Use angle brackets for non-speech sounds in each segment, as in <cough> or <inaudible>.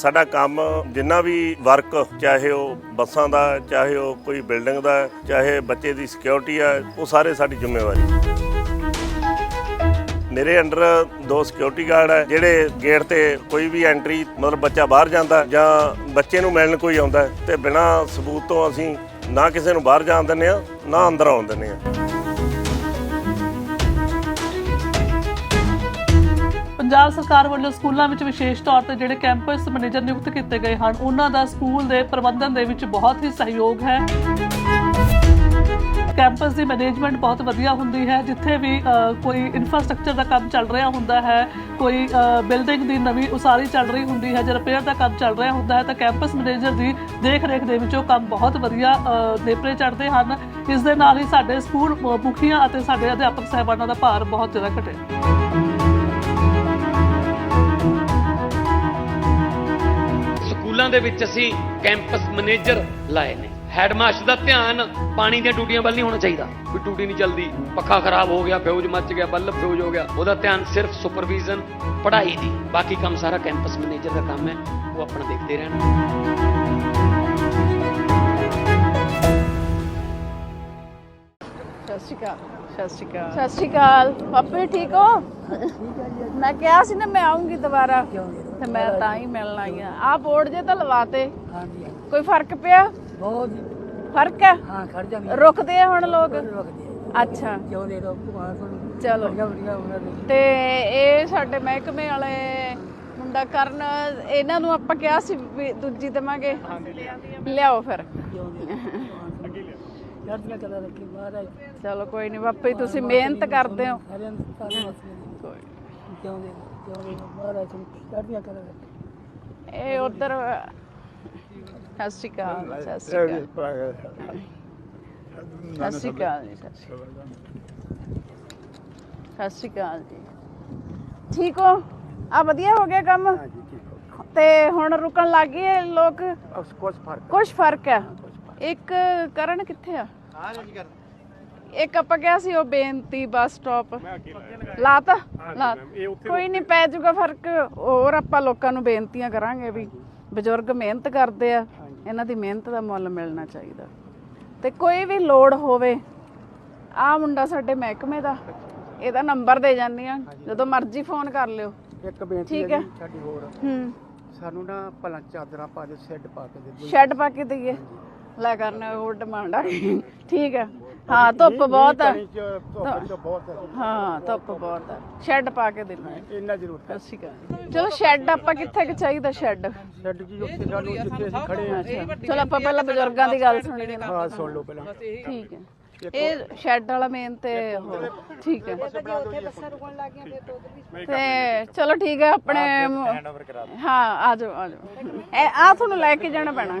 ਸਾਡਾ ਕੰਮ ਜਿੰਨਾ ਵੀ ਵਰਕ, ਚਾਹੇ ਉਹ ਬੱਸਾਂ ਦਾ, ਚਾਹੇ ਉਹ ਕੋਈ ਬਿਲਡਿੰਗ ਦਾ, ਚਾਹੇ ਬੱਚੇ ਦੀ ਸਿਕਿਉਰਿਟੀ ਆ, ਉਹ ਸਾਰੇ ਸਾਡੀ ਜ਼ਿੰਮੇਵਾਰੀ। ਮੇਰੇ ਅੰਡਰ ਦੋ ਸਿਕਿਉਰਿਟੀ ਗਾਰਡ ਹੈ ਜਿਹੜੇ ਗੇਟ ਤੇ ਕੋਈ ਵੀ ਐਂਟਰੀ, ਮਤਲਬ ਬੱਚਾ ਬਾਹਰ ਜਾਂਦਾ ਜਾਂ ਬੱਚੇ ਨੂੰ ਮਿਲਣ ਕੋਈ ਆਉਂਦਾ ਹੈ ਤੇ ਬਿਨਾਂ ਸਬੂਤ ਤੋਂ ਅਸੀਂ ਨਾ ਕਿਸੇ ਨੂੰ ਬਾਹਰ ਜਾਣ ਦਿੰਦੇ ਆ ਨਾ ਅੰਦਰ ਆਉਣ ਦਿੰਦੇ ਆ ਪੰਜਾਬ ਸਰਕਾਰ ਵੱਲੋਂ ਸਕੂਲਾਂ ਵਿੱਚ ਵਿਸ਼ੇਸ਼ ਤੌਰ ਤੇ ਜਿਹੜੇ ਕੈਂਪਸ ਮੈਨੇਜਰ ਨਿਯੁਕਤ ਕੀਤੇ ਗਏ ਹਨ ਉਹਨਾਂ ਦਾ ਸਕੂਲ ਦੇ ਪ੍ਰਬੰਧਨ ਦੇ ਵਿੱਚ ਬਹੁਤ ਹੀ ਸਹਿਯੋਗ ਹੈ। ਕੈਂਪਸ ਦੀ ਮੈਨੇਜਮੈਂਟ ਬਹੁਤ ਵਧੀਆ ਹੁੰਦੀ ਹੈ ਜਿੱਥੇ ਵੀ ਕੋਈ ਇਨਫਰਾਸਟ੍ਰਕਚਰ ਦਾ ਕੰਮ ਚੱਲ ਰਿਹਾ ਹੁੰਦਾ ਹੈ ਕੋਈ ਬਿਲਡਿੰਗ ਦੀ ਨਵੀਂ ਉਸਾਰੀ ਚੱਲ ਰਹੀ ਹੁੰਦੀ ਹੈ ਜਾਂ ਰਿਪੇਅਰ ਦਾ ਕੰਮ ਚੱਲ ਰਿਹਾ ਹੁੰਦਾ ਹੈ ਤਾਂ ਕੈਂਪਸ ਮੈਨੇਜਰ ਦੀ ਦੇਖ ਰੇਖ ਦੇ ਵਿੱਚ ਉਹ ਕੰਮ ਬਹੁਤ ਵਧੀਆ ਅ, ਨੇਪਰੇ ਚੜ੍ਹਦੇ ਹਨ। ਇਸ ਦੇ ਨਾਲ ਹੀ ਸਾਡੇ ਸਕੂਲ ਮੁਖੀਆਂ ਅਤੇ ਸਾਡੇ ਅਧਿਆਪਕ ਸਹਿਬਾਨਾਂ ਦਾ ਭਾਰ ਬਹੁਤ ਜ਼ਿਆਦਾ ਘਟਿਆ। ਸਕੂਲਾਂ ਦੇ ਵਿੱਚ ਅਸੀਂ ਕੈਂਪਸ ਮੈਨੇਜਰ ਲਾਏ ਨੇ। ਹੈਡਮਾਸਟਰ ਦਾ ਧਿਆਨ ਪਾਣੀ ਦੀਆਂ ਟੂਟੀਆਂ ਵੱਲ ਨਹੀਂ ਹੋਣਾ ਚਾਹੀਦਾ। ਕੋਈ ਟੂਟੀ ਨਹੀਂ ਚੱਲਦੀ, ਪੱਖਾ ਖਰਾਬ ਹੋ ਗਿਆ ਫਿਊਜ਼ ਮੱਚ ਗਿਆ, ਬੱਲਬ ਫਿਊਜ਼ ਹੋ ਗਿਆ, ਉਹਦਾ ਧਿਆਨ ਸਿਰਫ ਸੁਪਰਵੀਜ਼ਨ ਪੜ੍ਹਾਈ ਦੀ। ਬਾਕੀ ਕੰਮ ਸਾਰਾ ਕੈਂਪਸ ਮੈਨੇਜਰ ਦਾ ਕੰਮ ਹੈ, ਉਹ ਆਪਣਾ ਦੇਖਦੇ ਰਹਿਣ। ਸ਼੍ਰੀ ਅਕਾਲ ਸਤਿ ਸ਼੍ਰੀ ਅਕਾਲ ਸਤਿ ਸ਼੍ਰੀ ਅਕਾਲ ਪਾਪੇ ਠੀਕ ਹੋ? ਮੈਂ ਕਿਹਾ ਸੀ ਨਾ ਮੈਂ ਆਉਂਗੀ ਦੁਬਾਰਾ। ਤੇ ਮੈਂ ਤਾਂ ਹੀ ਮਿਲਣ ਆਈ ਆ ਆ ਬੋਰਡ ਜੇ ਤਾਂ ਲਵਾਤੇ। ਹਾਂਜੀ। ਕੋਈ ਫ਼ਰਕ ਪਿਆ? ਬਹੁਤ ਫ਼ਰਕ ਹੈ? ਹਾਂ ਖੜ ਜਾ ਵੀ ਰੁਕਦੇ ਆ ਹੁਣ ਲੋਕ? ਅੱਛਾ। ਕਿਉਂ ਦੇ ਚਲੋ। ਤੇ ਇਹ ਸਾਡੇ ਮਹਿਕਮੇ ਵਾਲੇ ਮੁੰਡਾ ਕਰਨ ਇਹਨਾਂ ਨੂੰ ਆਪਾਂ ਕਿਹਾ ਸੀ ਦੂਜੀ ਦੇਵਾਂਗੇ। ਲਿਆਓ ਫਿਰ। ਚੜ੍ਹਦੀਆਂ ਕਲਾ ਰੱਖੀ ਮਹਾਰਾਜ। ਚਲੋ ਕੋਈ ਨਹੀਂ ਬਾਪੇ ਤੁਸੀਂ ਮਿਹਨਤ ਕਰਦੇ ਹੋ। ਸਾਰਿਆਂ ਨੂੰ ਸਾਰੇ ਮਸਲੇ ਕਿਉਂ ਦੇ ਕਿਉਂ ਦੇ ਮਹਾਰਾਜ ਨੂੰ ਚੜ੍ਹਦੀਆਂ ਕਲਾ ਰੱਖੀ। ਇਹ ਉਧਰ ਸਤਿ ਸ਼੍ਰੀ ਅਕਾਲ ਸਤਿ ਸ਼੍ਰੀ ਅਕਾਲ। ਸਤਿ ਸ਼੍ਰੀ ਅਕਾਲ ਜੀ ਸਤਿ ਸ਼੍ਰੀ ਅਕਾਲ। ਸਤਿ ਸ਼੍ਰੀ ਅਕਾਲ ਜੀ। ਠੀਕ ਹੋ? ਆ ਵਧੀਆ ਹੋ ਗਿਆ ਕੰਮ? ਤੇ ਹੁਣ ਰੁਕਣ ਲੱਗ ਗਏ ਲੋਕ? ਕੁਝ ਫ਼ਰਕ ਕੁਝ ਫ਼ਰਕ ਹੈ। ਇੱਕ ਕਰਨ ਕਿੱਥੇ ਆ? ਇੱਕ ਆਪਾਂ ਕਿਹਾ ਸੀ ਉਹ ਬੇਨਤੀ ਬੱਸ ਸਟਾਪ। ਲਾਤਾ? ਲਾ ਕੋਈ ਨਹੀਂ ਪੈ ਜਾਊਗਾ ਫ਼ਰਕ। ਹੋਰ ਆਪਾਂ ਲੋਕਾਂ ਨੂੰ ਬੇਨਤੀਆਂ ਕਰਾਂਗੇ ਵੀ ਬਜ਼ੁਰਗ ਮਿਹਨਤ ਕਰਦੇ ਆ। ਇਹਨਾਂ ਦੀ ਮਿਹਨਤ ਦਾ ਮੁੱਲ ਮਿਲਣਾ ਚਾਹੀਦਾ। ਤੇ ਕੋਈ ਵੀ ਲੋੜ ਹੋਵੇ ਆ ਮੁੰਡਾ ਸਾਡੇ ਮਹਿਕਮੇ ਦਾ। ਇਹਦਾ ਨੰਬਰ ਦੇ ਜਾਂਦੀ ਆ। ਜਦੋਂ ਮਰਜ਼ੀ ਫੋਨ ਕਰ ਲਿਓ। ਇੱਕ ਬੇਨਤੀ ਠੀਕ ਹੈ ਸਾਡੀ ਹੋਰ। ਹੂੰ। ਸਾਨੂੰ ਨਾ ਭਲਾ ਚਾਦਰਾਂ ਪਾ ਦਿਓ ਸ਼ੈੱਡ ਪਾ ਕੇ ਦੇ ਦਿਓ। ਸ਼ੈੱਡ ਪਾ ਕੇ ਦਈਏ। ਲੈ ਕਰਨਾ ਉਹ ਡਿਮਾਂਡ ਆ ਗਈ ਠੀਕ ਹੈ। ਹਾਂ ਧੁੱਪ ਬਹੁਤ ਹੈ। ਧੁੱਪ ਬਹੁਤ ਹਾਂ ਧੁੱਪ ਬਹੁਤ ਹੈ। ਸ਼ੈੱਡ ਪਾ ਕੇ ਦੇਣਾ ਹੈ। ਇੰਨਾ ਜ਼ਰੂਰ। ਸਤਿ ਸ਼੍ਰੀ ਅਕਾਲ ਚਲੋ ਸ਼ੈੱਡ ਆਪਾਂ ਕਿੱਥੇ ਕਿ ਚਾਹੀਦਾ ਸ਼ੈੱਡ ਸ਼ੈੱਡ ਜੀ ਉੱਥੇ ਸਾਨੂੰ ਜਿੱਥੇ ਅਸੀਂ ਖੜੇ ਹਾਂ। ਚਲੋ ਆਪਾਂ ਪਹਿਲਾਂ ਬਜ਼ੁਰਗਾਂ ਦੀ ਗੱਲ ਸੁਣੀਏ ਨਾ ਹਾਂ ਸੁਣ ਲਓ ਪਹਿਲਾਂ। ਠੀਕ ਹੈ। ਇਹ ਸ਼ੈੱਡ ਵਾਲਾ ਮੇਨ ਤੇ ਠੀਕ ਹੈ। ਤੇ ਚਲੋ ਠੀਕ ਹੈ ਆਪਣੇ ਹਾਂ ਆ ਜਾਓ ਆ ਜਾਓ। ਇਹ ਆ ਤੁਹਾਨੂੰ ਲੈ ਕੇ ਜਾਣਾ ਪੈਣਾ।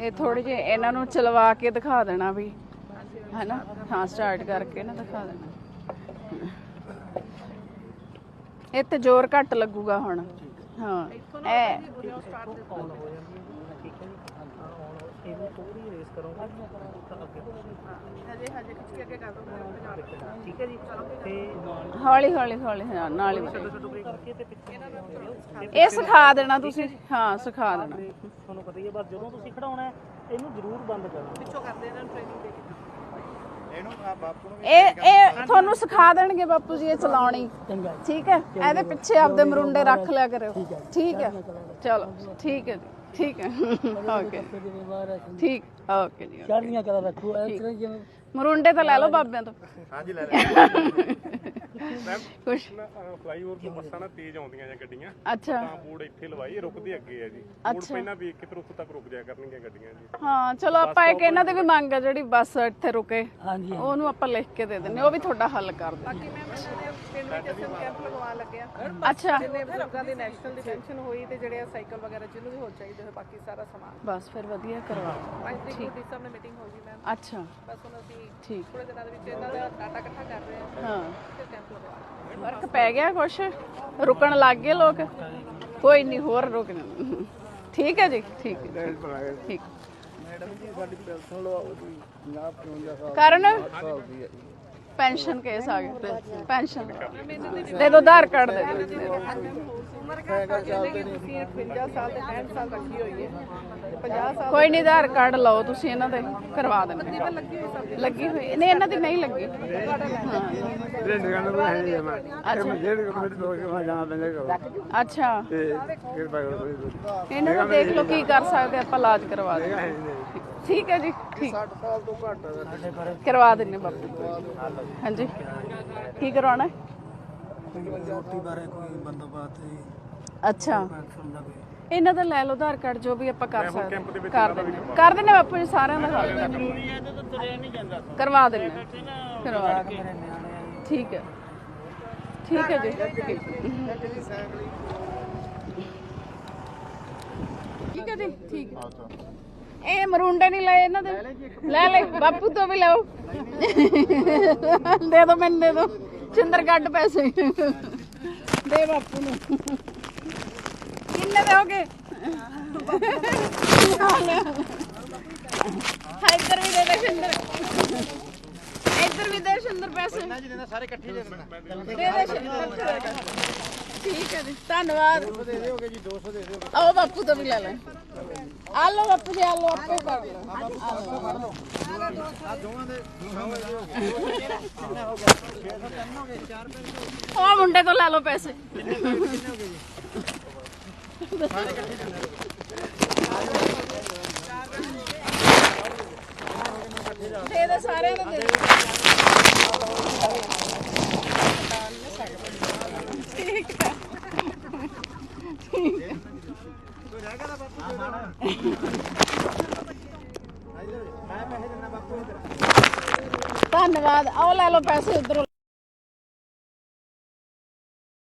ਇਹ ਥੋੜੇ ਜਿਹੇ ਇਹਨਾਂ ਨੂੰ ਚਲਵਾ ਕੇ ਦਿਖਾ ਦੇਣਾ ਵੀ, ਹੈਨਾ? ਹਾਂ ਸਟਾਰਟ ਕਰਕੇ ਨਾ ਦਿਖਾ ਦੇਣਾ। ਇਹ ਤੇ ਜ਼ੋਰ ਘੱਟ ਲੱਗੂਗਾ ਹੁਣ। ਹਾਂ, ਇਹ ਹੌਲੀ ਹੌਲੀ ਹੌਲੀ ਹਾਂ ਨਾਲ ਹੀ ਇਹ ਸਿਖਾ ਦੇਣਾ ਤੁਸੀਂ ਹਾਂ ਸਿਖਾ ਦੇਣਾ। ਤੁਹਾਨੂੰ ਪਤਾ ਹੀ ਹੈ ਬਸ ਜਦੋਂ ਤੁਸੀਂ ਖੜਾਉਣਾ ਹੈ, ਇਹਨੂੰ ਜ਼ਰੂਰ ਬੰਦ ਕਰੋ। ਇਹ ਇਹ ਤੁਹਾਨੂੰ ਸਿਖਾ ਦੇਣਗੇ ਬਾਪੂ ਜੀ ਇਹ ਚਲਾਉਣੀ। ਠੀਕ ਹੈ? ਇਹਦੇ ਪਿੱਛੇ ਆਪਦੇ ਮਰੁੰਡੇ ਰੱਖ ਲਿਆ ਕਰਿਓ। ਠੀਕ ਹੈ ਚਲੋ ਠੀਕ ਹੈ ਜੀ। ਠੀਕ ਹੈ। ਓਕੇ ਠੀਕ ਓਕੇ ਜੀ ਚੜ੍ਹਦੀਆਂ ਕਲਾ ਰੱਖੋ ਇਸ ਤਰ੍ਹਾਂ ਜਿਵੇਂ ਮਰੁੰਡੇ ਤਾਂ ਲੈ ਲਓ ਬਾਬਿਆਂ ਤੋਂ। ਹਾਂਜੀ ਲੈ ਲੈ <laughs> ਕੁਛ ਫਲਾਈਓਵਰ ਤੋਂ ਬੱਸਾਂ ਨਾ ਤੇਜ਼ ਆਉਂਦੀਆਂ ਜਾਂ ਗੱਡੀਆਂ। ਅੱਛਾ। ਤਾਂ ਬੋਰਡ ਇੱਥੇ ਲਵਾਈ ਰੁਕਦੇ ਅੱਗੇ ਆ ਜੀ। ਬੋਰਡ ਅੱਛਾ। ਪਹਿਲਾਂ ਵੇਖ ਕੇ ਫਿਰ ਉੱਥੋਂ ਤੱਕ ਰੁਕ ਜਾਇਆ ਕਰਨਗੀਆਂ ਗੱਡੀਆਂ ਜੀ। ਹਾਂ ਚਲੋ ਆਪਾਂ ਇੱਕ ਇਹਨਾਂ ਦੇ ਵੀ ਮੰਗ ਆ ਜਿਹੜੀ ਬੱਸ ਇੱਥੇ ਰੁਕੇ। ਹਾਂਜੀ ਉਹਨੂੰ ਆਪਾਂ ਲਿਖ ਕੇ ਦੇ ਦਿੰਨੇ ਉਹ ਵੀ ਤੁਹਾਡਾ ਹੱਲ ਕਰ ਦੇ ਬਾਕੀ ਮੈਂ ਪਿੰਡ ਵਿੱਚ ਅਸੀਂ ਕੈਂਪ ਲਗਵਾਉਣ ਲੱਗਿਆ ਅੱਛਾ। ਜਿੰਨੇ ਬਜ਼ੁਰਗਾਂ ਦੀ ਨੈਸ਼ਨਲ ਡਿਫੈਂਸ਼ਨ ਹੋਈ ਤੇ ਜਿਹੜੇ ਆ ਸਾਈਕਲ ਵਗੈਰਾ ਜਿਹਨੂੰ ਵੀ ਹੋਰ ਚਾਹੀਦੇ ਹੋਏ ਬਾਕੀ ਸਾਰਾ ਸਮਾਨ। ਬਸ ਫਿਰ ਵਧੀਆ ਕਰਵਾ ਤਰੀਕ ਨੂੰ ਡੀ ਸਾਹਿਬ ਨਾਲ ਮੀਟਿੰਗ ਹੋ ਗਈ ਮੈਮ ਅੱਛਾ। ਬਸ ਹੁਣ ਅਸੀਂ ਠੀਕ। ਥੋੜੇ ਦਿਨਾਂ ਦੇ ਵਿੱਚ ਇਹਨਾਂ ਦਾ ਡਾਟਾ ਇਕੱਠਾ ਕਰ ਰਹੇ ਹਾਂ। ਹਾਂ। ਫਿਰ ਕੈਂਪ ਲਗਵਾ ਫ਼ਰਕ ਪੈ ਗਿਆ ਕੁਛ? ਰੁਕਣ ਲੱਗ ਗਏ ਲੋਕ। ਕੋਈ ਨਹੀਂ ਹੋਰ ਰੁਕ ਜਾਣ ਠੀਕ ਹੈ ਜੀ ਠੀਕ ਹੈ। ਠੀਕ। ਮੈਡਮ ਜੀ ਸਾਡੀ ਪੈਨਸ਼ਨ ਲਵਾਓ ਤੁਸੀਂ 50 55 ਕਰਨ? ਪੈਨਸ਼ਨ ਕੇਸ ਆ ਗਿਆ। ਪੈਨਸ਼ਨ। ਦੇ ਦੋ ਆਧਾਰ ਕਾਰਡ ਦੇ ਦਿਓ। ਉਮਰ ਘੱਟ ਜਿੰਦਗੀ ਤੁਸੀਂ 58 ਸਾਲ ਤੇ 65 ਸਾਲ ਰੱਖੀ ਹੋਈ ਹੈ ਤੇ 50 ਸਾਲ ਕੋਈ ਨਹੀਂ ਆਧਾਰ ਕਾਰਡ ਲਓ ਤੁਸੀਂ ਇਹਨਾਂ ਦੇ ਕਰਵਾ ਦਿੰਦੇ ਹਾਂ। ਲੱਗੀ ਹੋਈ ਸਭ ਲੱਗੀ ਹੋਈ ਨਹੀਂ ਇਹਨਾਂ ਦੀ ਨਹੀਂ ਲੱਗੀ। ਜਿਹੜੇ ਨਿਗਾਹ ਨੂੰ ਹੈ। ਨਹੀਂ ਮੈਂ ਅੱਛਾ। ਜਿਹੜੇ ਕਮੇਟੀ ਤੋਂ ਕੇ ਮੈਂ ਜਾਣਾ ਪੈਂਦਾ ਕਰੋ ਅੱਛਾ ਤੇ ਕਿਰਪਾ ਕਰੋ। ਤੁਸੀਂ ਇਹਨਾਂ ਨੂੰ ਦੇਖ ਲਓ ਕੀ ਕਰ ਸਕਦੇ ਆਪਾਂ ਇਲਾਜ ਕਰਵਾ ਦੇ ਠੀਕ ਹੈ ਜੀ ਠੀਕ। 60 ਸਾਲ ਤੋਂ ਘੱਟ ਹੈ ਸਾਡੇ ਪਰ ਕਰਵਾ ਦਿੰਨੇ ਬਾਪੂ। ਹਾਂਜੀ। ਕੀ ਕਰਵਾਉਣਾ? ਹੈ? ਰੋਟੀ ਬਾਰੇ ਕੋਈ ਬੰਦੋਬਸਤ ਅੱਛਾ। ਦਾ ਕੋਈ। ਇਹਨਾਂ ਦਾ ਲੈ ਲਓ ਆਧਾਰ ਕਾਰਡ ਜੋ ਵੀ ਆਪਾਂ ਕਰ ਸਕਦੇ ਹਾਂ। ਕਰ ਦਿੰਨੇ। ਕਰ ਦਿੰਨੇ ਬਾਪੂ ਜੀ ਸਾਰਿਆਂ ਦਾ ਦਿੰਨੇ। ਕਰਵਾ ਦਿੰਨੇ। ਕਰਵਾ ਦਿੰਨੇ। ਠੀਕ ਹੈ। ਠੀਕ ਹੈ ਜੀ। ਠੀਕ। ਠੀਕ ਹੈ ਜੀ। ਠੀਕ ਹੈ। ਇਹ ਮਰੂੰਡੇ ਨਹੀਂ ਲਏ ਇਹਨਾਂ ਦੇ। ਲੈ ਲੈ ਬਾਪੂ ਤੋਂ ਵੀ ਲਓ। ਦੇ ਦੋ ਮੈਨੂੰ ਦੇ ਦੋ। ਚਿੰਦਰ ਕੱਢ ਪੈਸੇ। ਦੇ ਬਾਪੂ ਨੂੰ। ਕਿੰਨੇ ਦੇ ਹੋਗੇ ਹਾਂ ਇੱਧਰ ਵੀ ਦੇ ਦੇ ਸ਼ਿੰਦਰ ਇੱਧਰ ਵੀ ਦੇ ਸ਼ਿੰਦਰ ਪੈਸੇ। ਸਾਰੇ ਇਕੱਠੇ ਦੇ ਦੇ ਸ਼ਿੰਦਰ ਠੀਕ ਹੈ ਜੀ, ਧੰਨਵਾਦ। ਦੇ ਦਿਓਗੇ ਜੀ 200 ਦੇ ਦਿਓ ਆਓ ਬਾਪੂ ਤੋਂ ਵੀ ਲੈ ਲੈ। ਆ ਲਓ ਬਾਪੂ ਜੀ, ਆ ਲਓ ਆਪੇ ਕਰ ਲਓ। ਉਹ ਮੁੰਡੇ ਤੋਂ ਲੈ ਲਓ ਪੈਸੇ। ਦੇ ਦੇ ਸਾਰਿਆਂ ਨੂੰ ਦੇ ਦੇ ਠੀਕ ਹੈ ਧੰਨਵਾਦ। ਆਓ ਲੈ ਲਓ ਪੈਸੇ ਉਧਰੋਂ।